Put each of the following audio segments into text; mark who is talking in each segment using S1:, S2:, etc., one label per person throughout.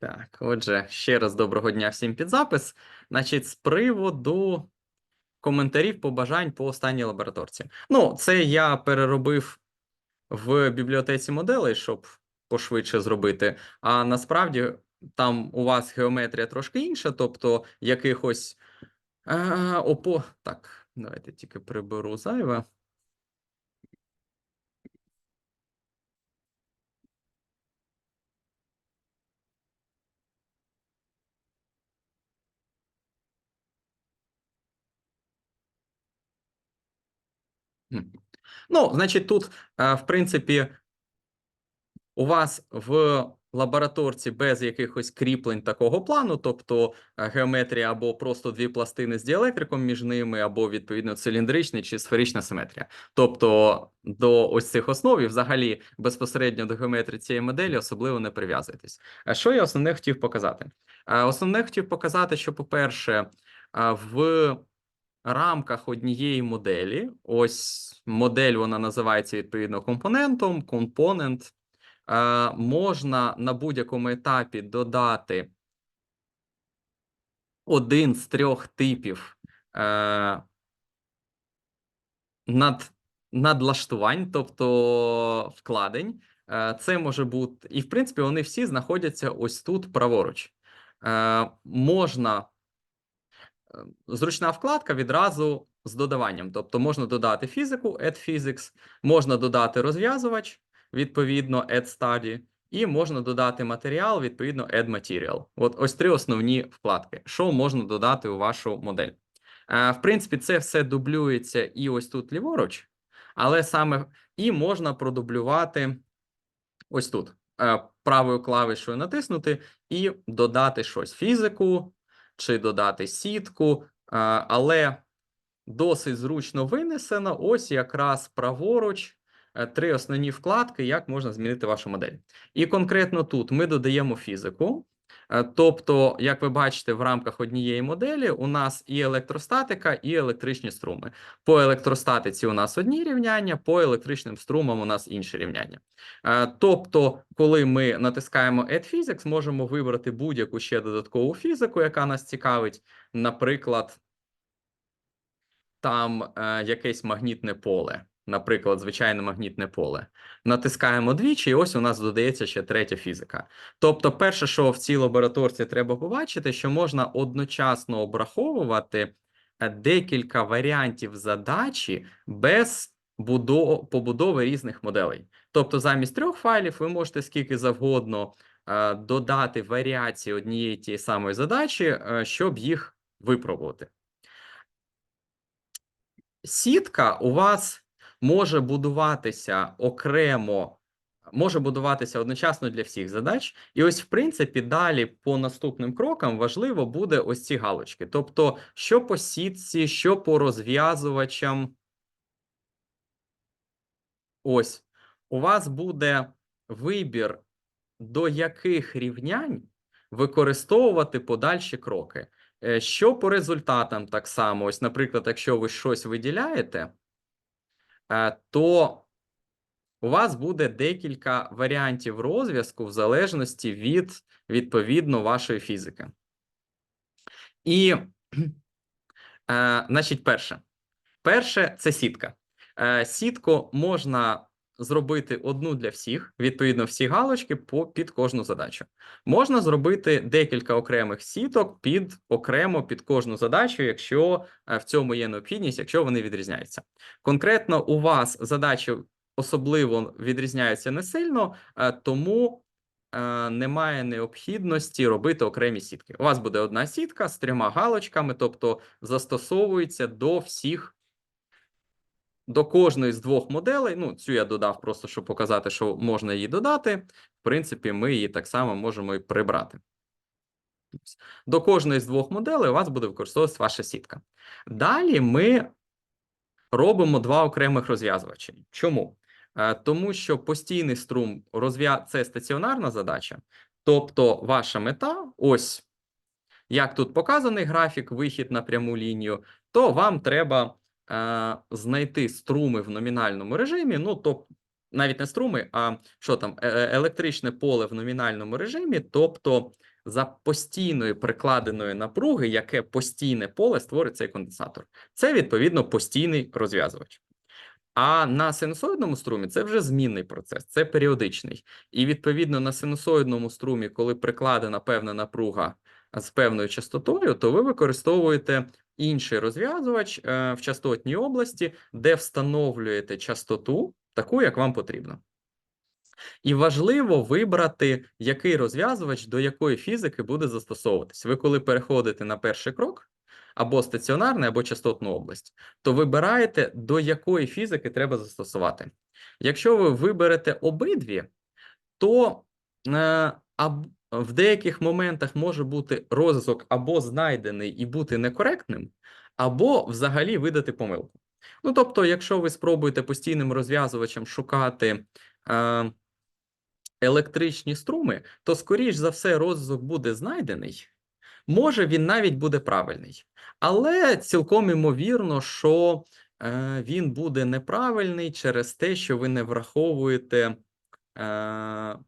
S1: Так, отже, ще раз доброго дня всім під запис. Значить, з приводу коментарів, побажань по останній лабораторці. Ну, це я переробив в бібліотеці моделей, щоб пошвидше зробити. А насправді там у вас геометрія трошки інша, тобто якихось а, опо. Так, давайте тільки приберу зайве. Ну, значить, тут, в принципі, у вас в лабораторці без якихось кріплень такого плану, тобто геометрія або просто дві пластини з діелектриком між ними, або відповідно циліндрична чи сферична симетрія. Тобто до ось цих основ і взагалі безпосередньо до геометрії цієї моделі особливо не прив'язуйтесь. А що я основне хотів показати? Основне хотів показати, що, по-перше, в рамках однієї моделі, ось модель вона називається відповідно компонентом, компонент. Е, можна на будь-якому етапі додати один з трьох типів е, над, надлаштувань, тобто вкладень. Е, це може бути, і в принципі, вони всі знаходяться ось тут праворуч. Можна зручна вкладка відразу з додаванням. Тобто можна додати фізику, add physics, можна додати розв'язувач, відповідно, add study, і можна додати матеріал, відповідно, add material. От ось три основні вкладки. Що можна додати у вашу модель? Е, В принципі, це все дублюється і ось тут ліворуч, але саме і можна продублювати ось тут. Е, Правою клавішою натиснути і додати щось фізику чи додати сітку, але досить зручно винесено. Ось якраз праворуч е, три основні вкладки, як можна змінити вашу модель. І конкретно тут ми додаємо фізику. Е, Тобто, як ви бачите, в рамках однієї моделі у нас і електростатика, і електричні струми. По електростатиці у нас одні рівняння, по електричним струмам у нас інші рівняння. Е, Тобто, коли ми натискаємо Add Physics, можемо вибрати будь-яку ще додаткову фізику, яка нас цікавить, наприклад, там е, якесь магнітне поле, наприклад, звичайне магнітне поле. Натискаємо двічі, і ось у нас додається ще третя фізика. Тобто, перше, що в цій лабораторці треба побачити, що можна одночасно обраховувати е, декілька варіантів задачі без побудови різних моделей. Тобто, замість трьох файлів ви можете скільки завгодно е, додати варіації однієї тієї самої задачі, е, щоб їх випробувати. Сітка у вас може будуватися окремо, може будуватися одночасно для всіх задач. І ось, в принципі, далі по наступним крокам важливо буде ось ці галочки. Тобто, що по сітці, що по розв'язувачам. Ось у вас буде вибір, до яких рівнянь використовувати подальші кроки. Е, Що по результатам так само, ось, наприклад, якщо ви щось виділяєте, то у вас буде декілька варіантів розв'язку в залежності від відповідно вашої фізики. І, е, значить, перше. Перше це сітка. Е, Сітку можна зробити одну для всіх, відповідно, всі галочки по під кожну задачу. Можна зробити декілька окремих сіток під окремо під кожну задачу, якщо е, в цьому є необхідність, якщо вони відрізняються. Конкретно у вас задачі особливо відрізняються не сильно, е, тому е, немає необхідності робити окремі сітки. У вас буде одна сітка з трьома галочками, тобто застосовується до всіх. До кожної з двох моделей, ну цю я додав просто, щоб показати, що можна її додати. В принципі, ми її так само можемо і прибрати. До кожної з двох моделей у вас буде використовуватися ваша сітка. Далі ми робимо два окремих розв'язувачі. Чому? Е, Тому що постійний струм розв'я... це стаціонарна задача, тобто ваша мета, ось як тут показаний графік, вихід на пряму лінію, то вам треба знайти струми в номінальному режимі, ну тобто навіть не струми, а що там, е- е- електричне поле в номінальному режимі, тобто за постійної прикладеної напруги, яке постійне поле створить цей конденсатор. Це відповідно постійний розв'язувач. А на синусоїдному струмі це вже змінний процес, це періодичний. І відповідно на синусоїдному струмі, коли прикладена певна напруга з певною частотою, то ви використовуєте інший розв'язувач е, в частотній області, де встановлюєте частоту таку, як вам потрібно. І важливо вибрати, який розв'язувач до якої фізики буде застосовуватись. Ви коли переходите на перший крок, або стаціонарний, або частотну область, то вибираєте, до якої фізики треба застосувати. Якщо ви виберете обидві, то е, аб, в деяких моментах може бути розв'язок або знайдений і бути некоректним, або взагалі видати помилку. Ну, тобто, якщо ви спробуєте постійним розв'язувачем шукати е, електричні струми, то, скоріш за все, розв'язок буде знайдений. Може, він навіть буде правильний, але цілком імовірно, що е, він буде неправильний через те, що ви не враховуєте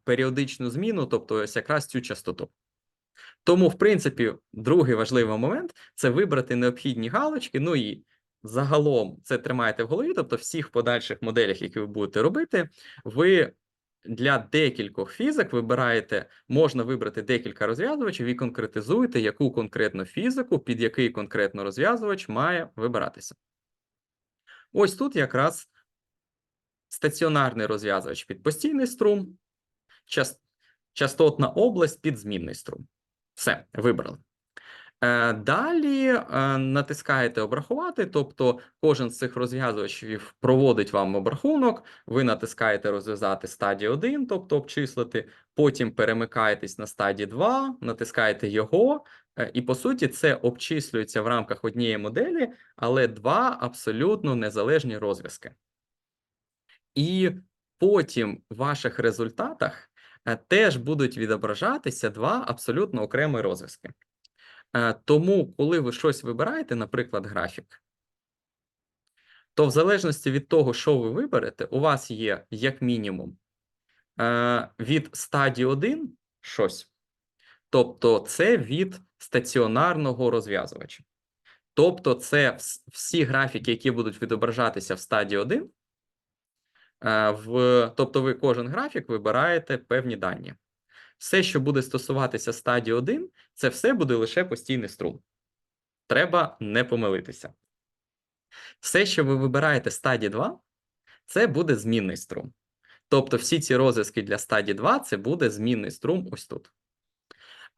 S1: періодичну зміну, тобто ось якраз цю частоту. Тому, в принципі, другий важливий момент це вибрати необхідні галочки. Ну і загалом це тримаєте в голові, тобто, всіх подальших моделях, які ви будете робити, ви для декількох фізик вибираєте, можна вибрати декілька розв'язувачів і конкретизуєте, яку конкретну фізику, під який конкретно розв'язувач має вибиратися. Ось тут якраз стаціонарний розв'язувач під постійний струм, частотна область під змінний струм. Все, вибрали. Е, Далі е, натискаєте обрахувати, тобто кожен з цих розв'язувачів проводить вам обрахунок, ви натискаєте розв'язати стадію 1, тобто обчислити, потім перемикаєтесь на стадії 2, натискаєте його, е, і по суті це обчислюється в рамках однієї моделі, але два абсолютно незалежні розв'язки. І потім в ваших результатах е, теж будуть відображатися два абсолютно окремі розв'язки. Е, Тому, коли ви щось вибираєте, наприклад, графік, то в залежності від того, що ви виберете, у вас є як мінімум е, від стадії 1 щось, тобто це від стаціонарного розв'язувача. Тобто, це всі графіки, які будуть відображатися в стадії 1, е, в, тобто ви кожен графік вибираєте певні дані. Все, що буде стосуватися стадії 1, це все буде лише постійний струм. Треба не помилитися. Все, що ви вибираєте стадії 2, це буде змінний струм. Тобто всі ці розв'язки для стадії 2 це буде змінний струм ось тут.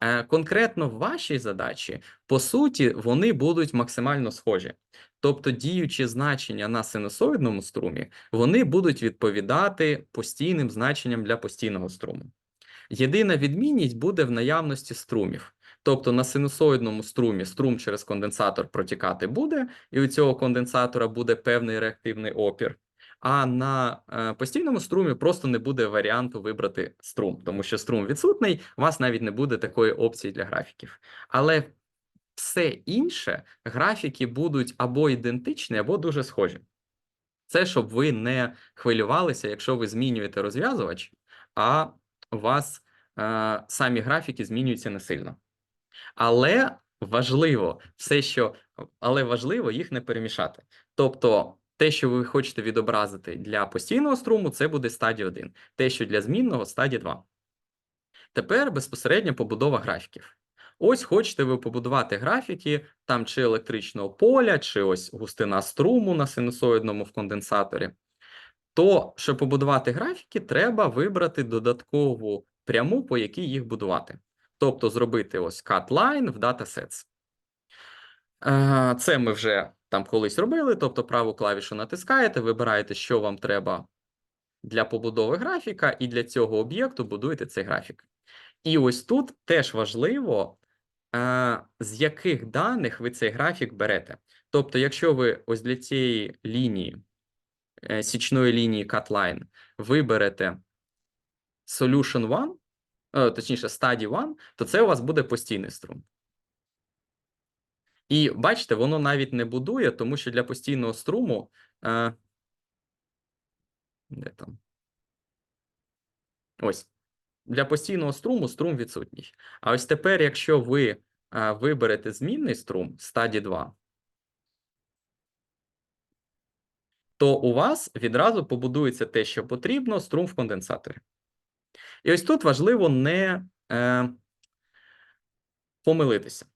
S1: Е, Конкретно в вашій задачі, по суті, вони будуть максимально схожі. Тобто діючі значення на синусоїдному струмі, вони будуть відповідати постійним значенням для постійного струму. Єдина відмінність буде в наявності струмів. Тобто на синусоїдному струмі струм через конденсатор протікати буде, і у цього конденсатора буде певний реактивний опір. А на е, постійному струмі просто не буде варіанту вибрати струм, тому що струм відсутний, у вас навіть не буде такої опції для графіків. Але все інше графіки будуть або ідентичні, або дуже схожі. Це щоб ви не хвилювалися, якщо ви змінюєте розв'язувач, а у вас е, самі графіки змінюються не сильно. Але важливо все, що але важливо їх не перемішати. Тобто, те, що ви хочете відобразити для постійного струму, це буде стадія 1. Те, що для змінного стадія 2. Тепер безпосередньо побудова графіків. Ось хочете ви побудувати графіки там чи електричного поля, чи ось густина струму на синусоїдному в конденсаторі. То, щоб побудувати графіки, треба вибрати додаткову пряму, по якій їх будувати. Тобто зробити ось cut line в datasets. Е, Це ми вже там колись робили, тобто праву клавішу натискаєте, вибираєте, що вам треба для побудови графіка, і для цього об'єкту будуєте цей графік. І ось тут теж важливо, е, з яких даних ви цей графік берете. Тобто, якщо ви ось для цієї лінії, е, січної лінії cut line, виберете solution 1, е, точніше, study 1, то це у вас буде постійний струм. І бачите, воно навіть не будує, тому що для постійного струму. Е, де там? Ось. Для постійного струму струм відсутній. А ось тепер, якщо ви а, виберете змінний струм стаді 2, то у вас відразу побудується те, що потрібно, струм в конденсаторі. І ось тут важливо не е, помилитися.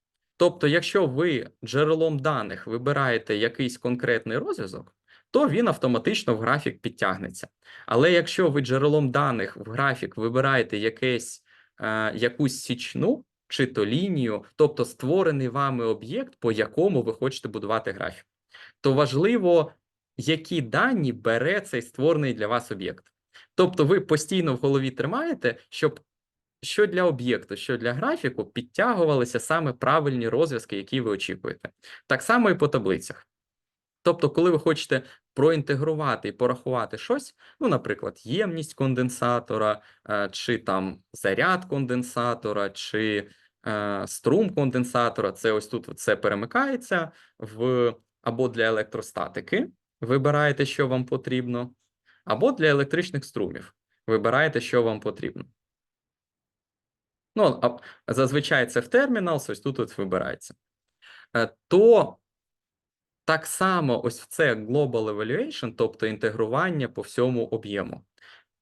S1: Тобто, якщо ви джерелом даних вибираєте якийсь конкретний розв'язок, то він автоматично в графік підтягнеться. Але якщо ви джерелом даних в графік вибираєте якесь, е, якусь січну чи то лінію, тобто створений вами об'єкт, по якому ви хочете будувати графік, то важливо, які дані бере цей створений для вас об'єкт. Тобто, ви постійно в голові тримаєте, щоб що для об'єкту, що для графіку підтягувалися саме правильні розв'язки, які ви очікуєте. Так само і по таблицях. Тобто, коли ви хочете проінтегрувати і порахувати щось, ну, наприклад, ємність конденсатора, е, чи там заряд конденсатора, чи е, струм конденсатора, це ось тут це перемикається в або для електростатики, вибираєте, що вам потрібно, або для електричних струмів. Вибираєте, що вам потрібно. Ну, зазвичай це в Terminals, ось тут от вибирається. Е, то так само ось в це Global Evaluation, тобто інтегрування по всьому об'єму.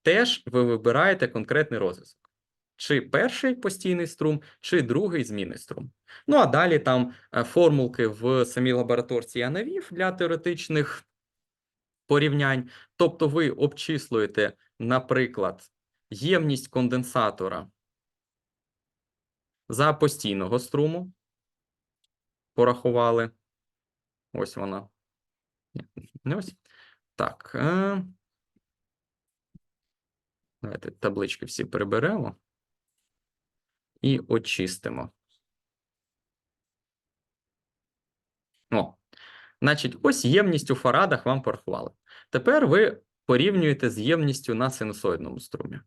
S1: Теж ви вибираєте конкретний розв'язок. Чи перший постійний струм, чи другий змінний струм. Ну, а далі там е, формулки в самій лабораторці я навів для теоретичних порівнянь. Тобто ви обчислюєте, наприклад, ємність конденсатора за постійного струму. Порахували. Ось вона. Ось. Так. Е... Давайте таблички всі приберемо і очистимо. О, значить, ось ємність у фарадах вам порахували. Тепер ви порівнюєте з ємністю на синусоїдному струмі.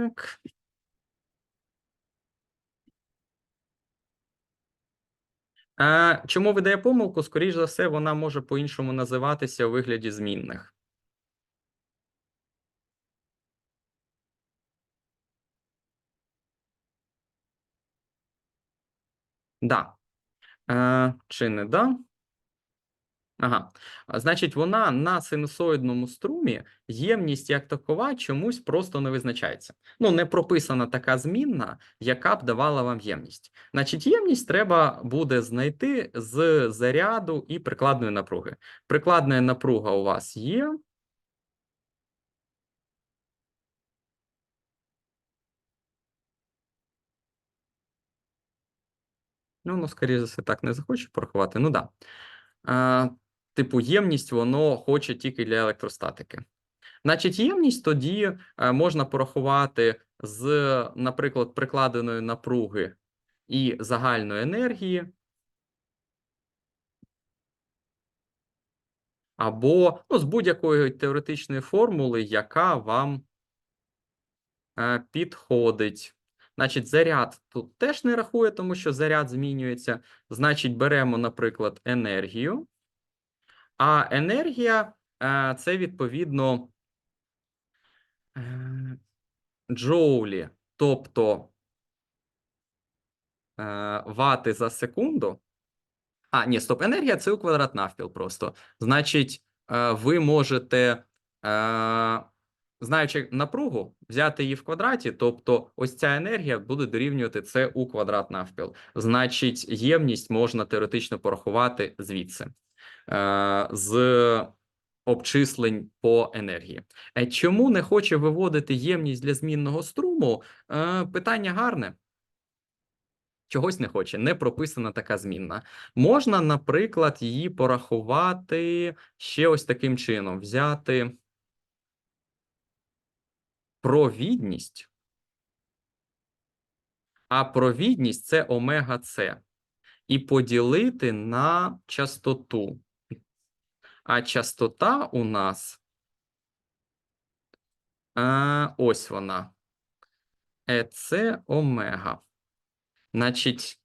S1: Так. А, чому видає помилку? Скоріше за все, вона може по-іншому називатися у вигляді змінних. Да. Е, чи не да? Ага, значить, вона на синусоїдному струмі ємність як такова чомусь просто не визначається. Ну, не прописана така змінна, яка б давала вам ємність. Значить, ємність треба буде знайти з заряду і прикладної напруги. Прикладна напруга у вас є. Ну, ну, скоріше за все, так не захоче порахувати. Ну так. Да типу ємність воно хоче тільки для електростатики. Значить, ємність тоді е, можна порахувати з, наприклад, прикладеної напруги і загальної енергії. Або ну, з будь-якої теоретичної формули, яка вам е, підходить. Значить, заряд тут теж не рахує, тому що заряд змінюється. Значить, беремо, наприклад, енергію. А енергія е, це відповідно е, джоулі, тобто е, вати за секунду. А, ні, стоп, енергія це у квадрат навпіл просто. Значить, ви можете, знаючи напругу, взяти її в квадраті, тобто ось ця енергія буде дорівнювати це у квадрат навпіл. Значить, ємність можна теоретично порахувати звідси. Е, з обчислень по енергії. Е, чому не хоче виводити ємність для змінного струму? Е, питання гарне. Чогось не хоче, не прописана така змінна. Можна, наприклад, її порахувати ще ось таким чином: взяти провідність, а провідність це омега С, і поділити на частоту. А частота у нас А, ось вона. Е, Це омега. Значить,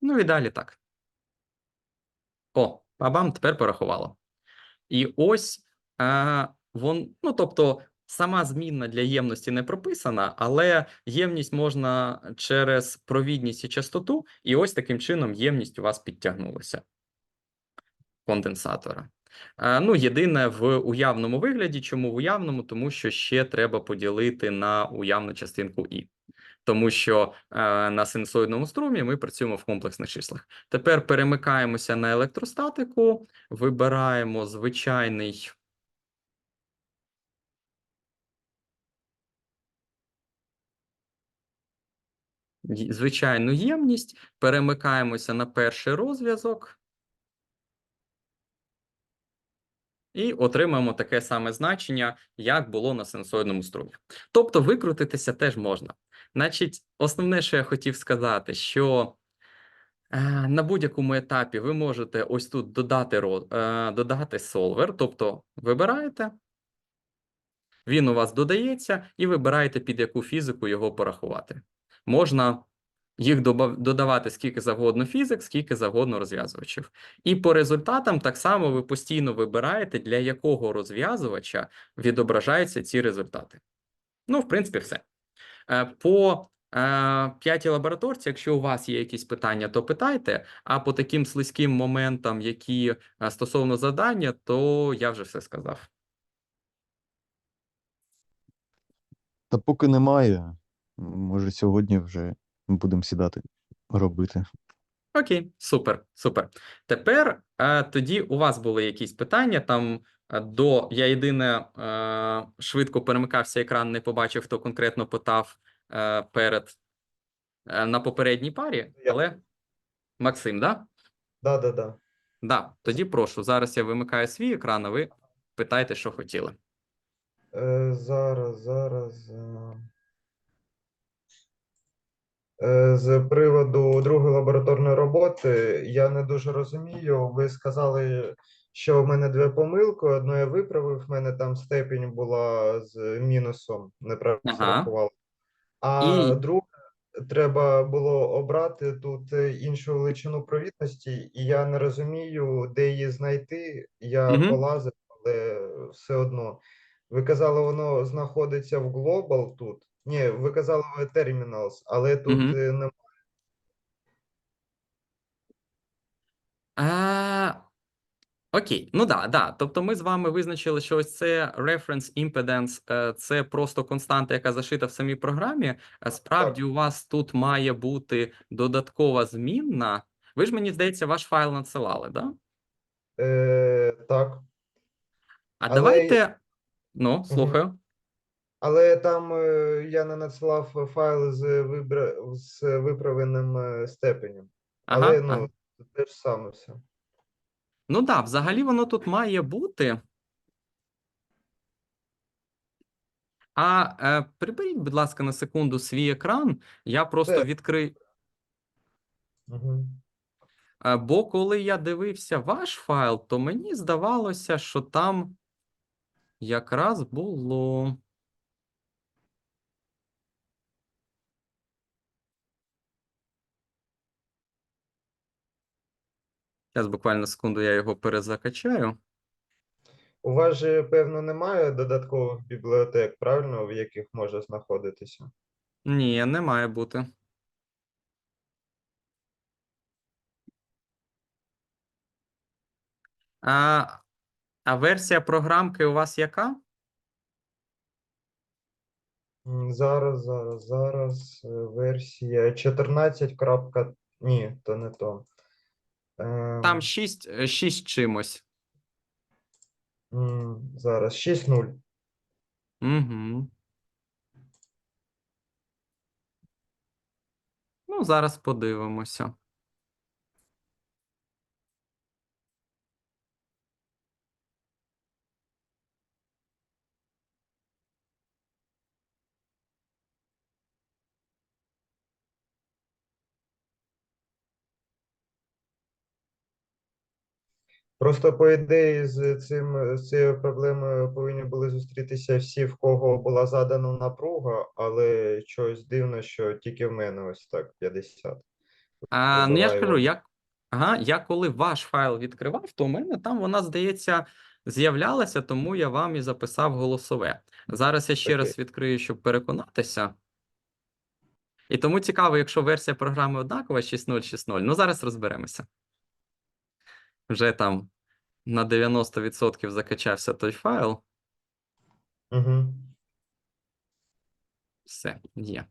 S1: ну і далі так. О, бабам тепер порахувало. І ось е, вон, ну тобто, сама змінна для ємності не прописана, але ємність можна через провідність і частоту, і ось таким чином ємність у вас підтягнулася конденсатора. Е, ну, єдине в уявному вигляді. Чому в уявному? Тому що ще треба поділити на уявну частинку І. Тому що е, на синусоїдному струмі ми працюємо в комплексних числах. Тепер перемикаємося на електростатику, вибираємо звичайний. Звичайну ємність, перемикаємося на перший розв'язок і отримаємо таке саме значення, як було на синусоїдному струмі. Тобто викрутитися теж можна. Значить, основне, що я хотів сказати, що е, на будь-якому етапі ви можете ось тут додати, е, додати солвер, тобто вибираєте, він у вас додається, і вибираєте, під яку фізику його порахувати. Можна їх додавати скільки завгодно фізик, скільки завгодно розв'язувачів. І по результатам так само ви постійно вибираєте, для якого розв'язувача відображаються ці результати. Ну, в принципі, все. Е, По е, п'ятій лабораторці, якщо у вас є якісь питання, то питайте. А по таким слизьким моментам, які е, стосовно завдання, то я вже все сказав.
S2: Та поки немає, може сьогодні вже будемо сідати робити.
S1: Окей, супер, супер. Тепер е, тоді у вас були якісь питання там е, до я єдине е, швидко перемикався екран, не побачив, хто конкретно питав е, перед е, на попередній парі,
S3: Я.
S1: але Максим, да?
S3: Да, да, да.
S1: Да, тоді прошу. Зараз я вимикаю свій екран, а ви питайте, що хотіли.
S3: Е, зараз, зараз. е. Е, З приводу другої лабораторної роботи я не дуже розумію. Ви сказали, що в мене дві помилки. Одну я виправив, в мене там степінь була з мінусом, неправильно
S1: Ага.
S3: зарахував. А
S1: І-
S3: друге, треба було обрати тут іншу величину провідності, і я не розумію, де її знайти. Я
S1: Мгм.
S3: полазив, але все одно. Ви казали, воно знаходиться в Global тут. Ні, ви казали в Terminals, але тут
S1: Мгм.
S3: е, немає.
S1: А, окей, ну да, да. Тобто ми з вами визначили, що ось це reference impedance, е, це просто константа, яка зашита в самій програмі. Е, Справді, у вас тут має бути додаткова змінна. Ви ж мені здається, ваш файл надсилали, да?
S3: Е, так.
S1: А
S3: Але-
S1: давайте. Ну, слухаю.
S3: Але там е, я не надсилав файл з, вибра... з виправленим е, степенем.
S1: Ага,
S3: Але
S1: ага.
S3: ну, те ж саме все.
S1: Ну так, взагалі воно тут має бути. А е, приберіть, будь ласка, на секунду свій екран. Я просто відкрию.
S3: Угу.
S1: Е, Бо коли я дивився ваш файл, то мені здавалося, що там якраз було. Зараз буквально секунду я його перезакачаю.
S3: У вас же, певно, немає додаткових бібліотек, правильно, в яких може знаходитися?
S1: Ні, не має бути. А, а версія програмки у вас яка?
S3: М, Зараз, зараз, зараз. е, Версія 14. крапка- Ні, то не то. Е,
S1: Там 6, 6 чимось.
S3: м, Зараз 6.0.
S1: Угу. Ну, зараз подивимося.
S3: Просто по ідеї з цим з цією проблемою повинні були зустрітися всі, в кого була задана напруга, але щось дивно, що тільки в мене ось так 50.
S1: А, ну я ж кажу, як, ага, я коли ваш файл відкривав, то у мене там вона, здається, з'являлася, тому я вам і записав голосове. Зараз я ще раз відкрию, щоб переконатися. І тому цікаво, якщо версія програми однакова 6.0.6.0, ну зараз розберемося. Вже там на 90% закачався той файл.
S3: Угу.
S1: Все, є.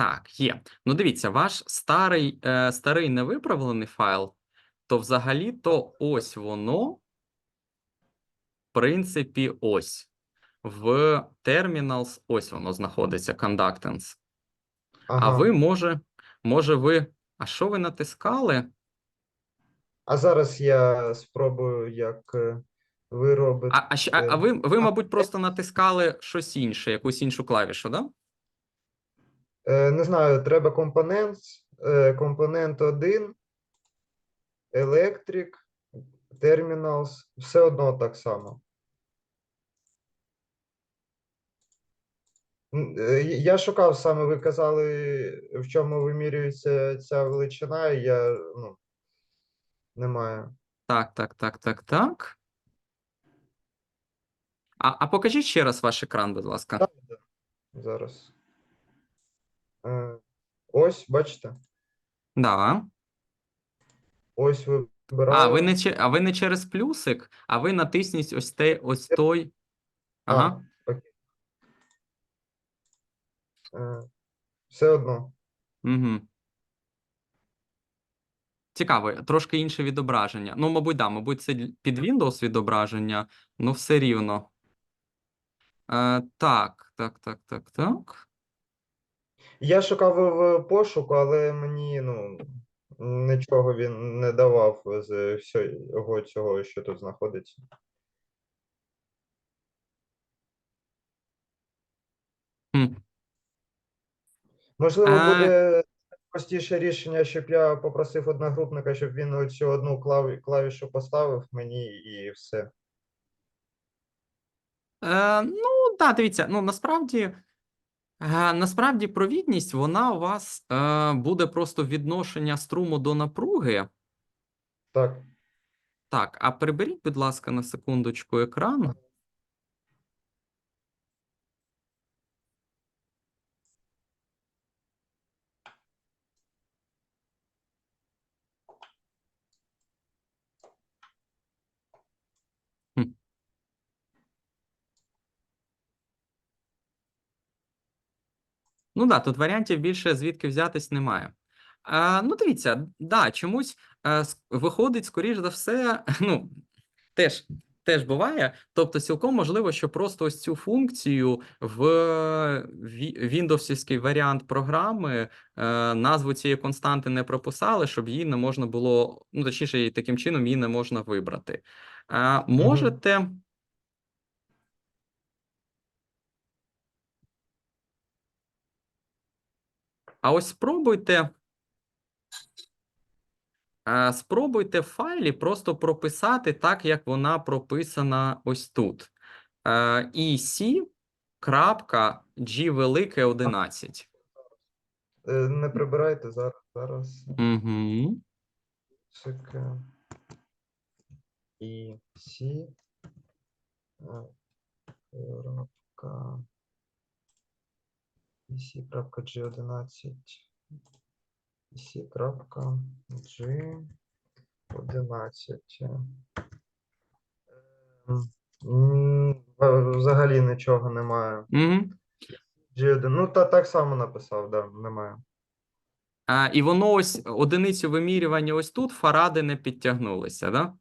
S1: Так, є. Ну, дивіться, ваш старий, е, старий невиправлений файл, то взагалі-то ось воно, в принципі, ось. В terminals ось воно знаходиться, conductance.
S3: Ага.
S1: А ви, може, може, ви. А що ви натискали?
S3: А зараз я спробую, як е, ви робите.
S1: А, а, а, ви, ви, мабуть, просто натискали щось інше, якусь іншу клавішу, да?
S3: Е, Не знаю, треба компонент, е, компонент 1, Electric, Terminals, все одно так само. Е, Я шукав саме, ви казали, в чому вимірюється ця величина, і я ну, немає.
S1: Так, так, так, так, так. А, а покажіть ще раз ваш екран, будь ласка.
S3: Так. Зараз. Ось, бачите?
S1: Да.
S3: Ось
S1: А, ви не, че- а ви не через плюсик, а ви натисніть ось те, ось той.
S3: А,
S1: Ага.
S3: окей. Е, Все одно.
S1: Угу. Цікаво, трошки інше відображення. Ну, мабуть, да, мабуть, це під Windows відображення, ну все рівно. Е, так, так, так, так, так.
S3: Я шукав в пошуку, але мені ну, нічого він не давав з всього цього, що тут знаходиться.
S1: Хм.
S3: Можливо,
S1: А-
S3: буде простіше рішення, щоб я попросив одногрупника, щоб він оцю одну клаві- клавішу поставив мені і все.
S1: Е, ну, да, дивіться, ну насправді, насправді провідність, вона у вас е, буде просто відношення струму до напруги.
S3: Так.
S1: Так, а приберіть, будь ласка, на секундочку екран. Хм. Ну да, тут варіантів більше звідки взятись немає. А, ну, дивіться, да, чомусь е, виходить, скоріш за все, ну, теж, теж буває. Тобто, цілком можливо, що просто ось цю функцію в ві- віндовсівський варіант програми е, назву цієї константи не прописали, щоб її не можна було, ну, точніше, таким чином її не можна вибрати. Е, можете. А ось спробуйте. Спробуйте в файлі просто прописати так, як вона прописана ось тут. Е, EC G велике 11.
S3: Е, Не прибирайте зараз. Зараз.
S1: Угу.
S3: Сі. е, крапка. EC.G11 EC.G11 ем, Взагалі нічого немає. Ну, та так само написав, да, немає.
S1: А, І воно ось одиницю вимірювання ось тут фаради не підтягнулися, да?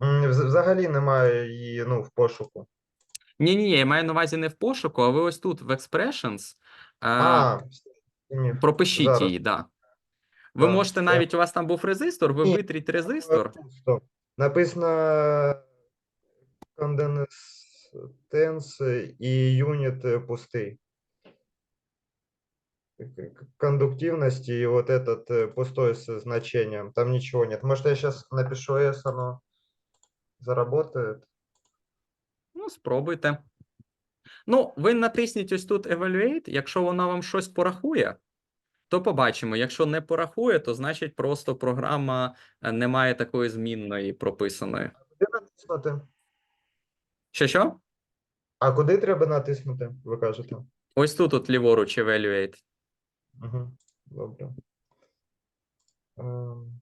S3: Взагалі немає її ну, в пошуку.
S1: Ні, ні, я маю на увазі не в пошуку, а ви ось тут в expressions а,
S3: А, зрозумів.
S1: пропишіть
S3: зараз.
S1: її, да. Ви
S3: Да,
S1: можете
S3: я-
S1: навіть, у вас там був резистор, ви
S3: Ні,
S1: витріть резистор.
S3: Пусто. Написано конденс і юніт е, пустий. К- к- Кондуктивности и вот этот э, пустой с значением. Там ничего нет. Может, я сейчас напишу S, оно заработает.
S1: Ну, спробуйте. Ну, ви натисніть ось тут Evaluate. Якщо вона вам щось порахує, то побачимо. Якщо не порахує, то значить просто програма е, не має такої змінної прописаної.
S3: Куди натиснути?
S1: Що що?
S3: А куди треба натиснути, ви кажете?
S1: Ось тут от ліворуч Evaluate.
S3: Угу. Добре. Ем.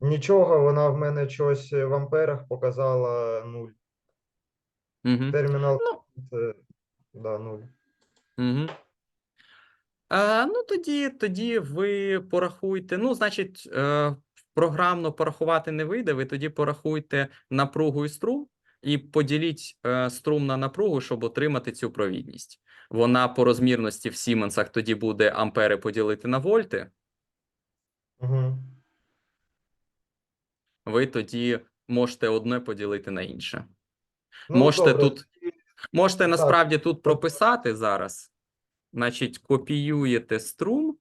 S3: Нічого, вона в мене щось в амперах показала нуль.
S1: Угу.
S3: Термінал
S1: Ну,
S3: це, да, нуль.
S1: Угу. А, ну, тоді, тоді ви порахуйте. Ну, значить, е, програмно порахувати не вийде. Ви тоді порахуйте напругу і струм і поділіть е, струм на напругу, щоб отримати цю провідність. Вона по розмірності в Сіменсах тоді буде ампери поділити на вольти.
S3: Угу.
S1: Ви тоді можете одне поділити на інше.
S3: Ну,
S1: Можете
S3: добре.
S1: тут- Можете
S3: Так.
S1: насправді тут прописати зараз. Значить, копіюєте струм,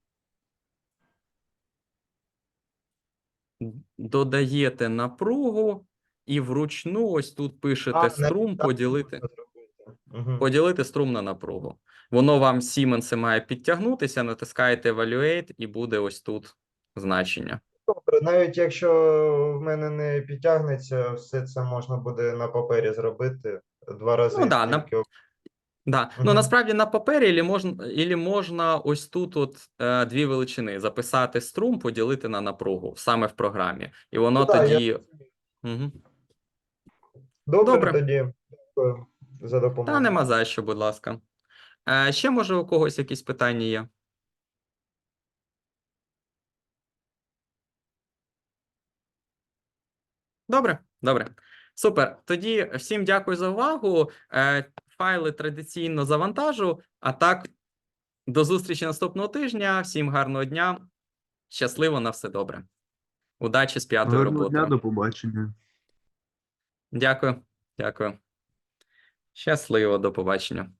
S1: додаєте напругу і вручну ось тут пишете
S3: А,
S1: струм,
S3: так
S1: поділити.
S3: Мгм.
S1: поділити струм на напругу. Воно вам Сіменси має підтягнутися, натискаєте Evaluate і буде ось тут значення.
S3: Добре, навіть якщо в мене не підтягнеться, все це можна буде на папері зробити два рази.
S1: Ну да, на-. Да. Ну насправді на папері ілі можна, ілі можна ось тут от е, дві величини записати струм, поділити на напругу саме в програмі. І воно
S3: Ну да, я
S1: Угу.
S3: Добре,
S1: Добре.
S3: тоді. За допомогу.
S1: Та нема за що, будь ласка. Е, ще може у когось якісь питання є? Добре, добре. Супер. Тоді всім дякую за увагу. Е, файли традиційно завантажу. А так, до зустрічі наступного тижня. Всім гарного дня. Щасливо на все добре. Удачі з п'ятою
S4: Гарного дня, до побачення.
S1: Дякую, дякую. Щасливо, до побачення.